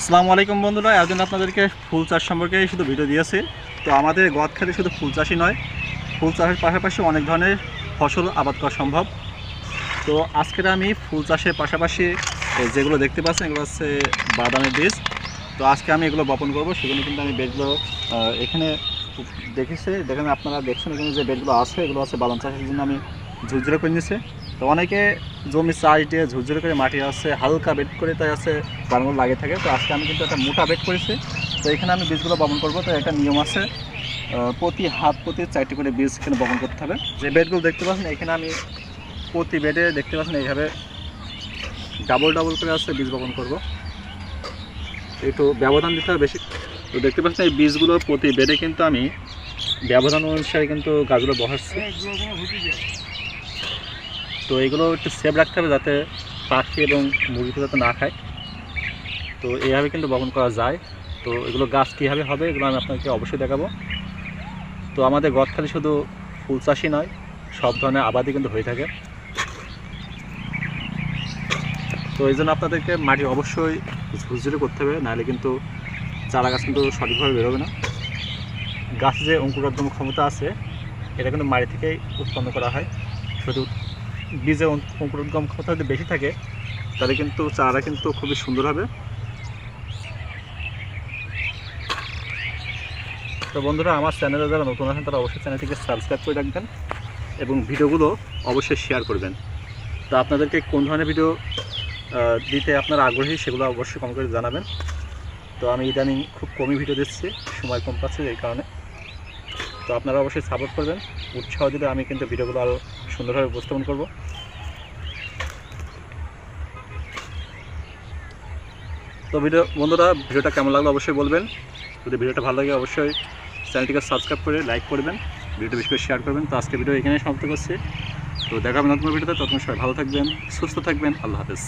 আসসালামু আলাইকুম বন্ধুরা একজন আপনাদেরকে ফুল চাষ সম্পর্কে শুধু ভিডিও দিয়েছি। তো আমাদের গদ শুধু ফুল চাষই নয়, ফুল চাষের পাশাপাশি অনেক ধরনের ফসল আবাদ করা সম্ভব। তো আজকের আমি ফুল চাষের পাশাপাশি যেগুলো দেখতে পাচ্ছেন, এগুলো হচ্ছে বাদামের বীজ। তো আজকে আমি এগুলো বপন করব সেগুলো কিন্তু আমি বেডগুলো এখানে দেখেছি, দেখেন আপনারা দেখছেন এখানে যে বেডগুলো আছে, এগুলো আছে বাদাম চাষের জন্য আমি ঝুরঝুরে করে নিয়েছি। তো অনেকে জমি চাষ দিয়ে ঝুরঝুরে করে মাটি আছে, হালকা বেড করে তাই আছে, বানগুলো লাগিয়ে থাকে। তো আজকে আমি কিন্তু একটা মোটা বেড করেছি। তো এখানে আমি বীজগুলো বপন করব। তো একটা নিয়ম আছে প্রতি হাত প্রতি চারটি করে বীজ এখানে বপন করতে হবে। যে বেডগুলো দেখতে পাচ্ছেন, এখানে আমি প্রতি বেডে দেখতে পাচ্ছেন এইভাবে ডাবল ডাবল করে আছে বীজ বপন করব। একটু ব্যবধান দিতে হবে বেশি। তো দেখতে পাচ্ছেন এই বীজগুলো প্রতি বেডে কিন্তু আমি ব্যবধান অনুসারে কিন্তু গাছগুলো বসাচ্ছি। তো এগুলো একটু সেভ রাখতে হবে যাতে পাখি এবং মুরগিতে যাতে না খায়। তো এইভাবে কিন্তু বপন করা যায়। তো এগুলো গাছ কীভাবে হবে এগুলো আমি আপনাকে অবশ্যই দেখাবো। তো আমাদের গদখালি শুধু ফুল চাষই নয়, সব ধরনের আবাদই কিন্তু হয়ে থাকে। তো এই জন্য আপনাদেরকে মাটি অবশ্যই ঝুরঝুরে করতে হবে, নাহলে কিন্তু চারা গাছ কিন্তু সঠিকভাবে বেরোবে না। গাছে যে অঙ্কুরোদ্গম ক্ষমতা আছে, এটা কিন্তু মাটি থেকেই উৎপন্ন করা হয়। শুধু বীজে অঙ্কুরোদ্গম ক্ষমতা যদি বেশি থাকে, তাহলে কিন্তু চারা কিন্তু খুবই সুন্দর হবে। তো বন্ধুরা, আমার চ্যানেলে যারা নতুন আছেন, তারা অবশ্যই চ্যানেলটিকে সাবস্ক্রাইব করে রাখবেন এবং ভিডিওগুলো অবশ্যই শেয়ার করবেন। তো আপনাদেরকে কোন ধরনের ভিডিও দিতে আপনারা আগ্রহী, সেগুলো অবশ্যই কম করে জানাবেন। তো আমি ইদানিং খুব কমই ভিডিও দিচ্ছি সময় কম পাচ্ছি এই কারণে। তো আপনারা অবশ্যই সাপোর্ট করবেন। উৎসাহ দিলে আমি কিন্তু ভিডিওগুলো আরও সুন্দরভাবে উপস্থাপন করব। তো ভিডিও বন্ধুরা, ভিডিওটা কেমন লাগল অবশ্যই বলবেন। যদি ভিডিওটা ভালো লাগে অবশ্যই চ্যানেলটিকে সাবস্ক্রাইব করে লাইক করবেন। ভিডিওটা বেশি করে শেয়ার করবেন। তো আজকে ভিডিও এখানেই সমাপ্ত করছি। তো দেখা হবে নতুন ভিডিওতে। তখন সবাই ভালো থাকবেন, সুস্থ থাকবেন। আল্লাহ হাফেজ।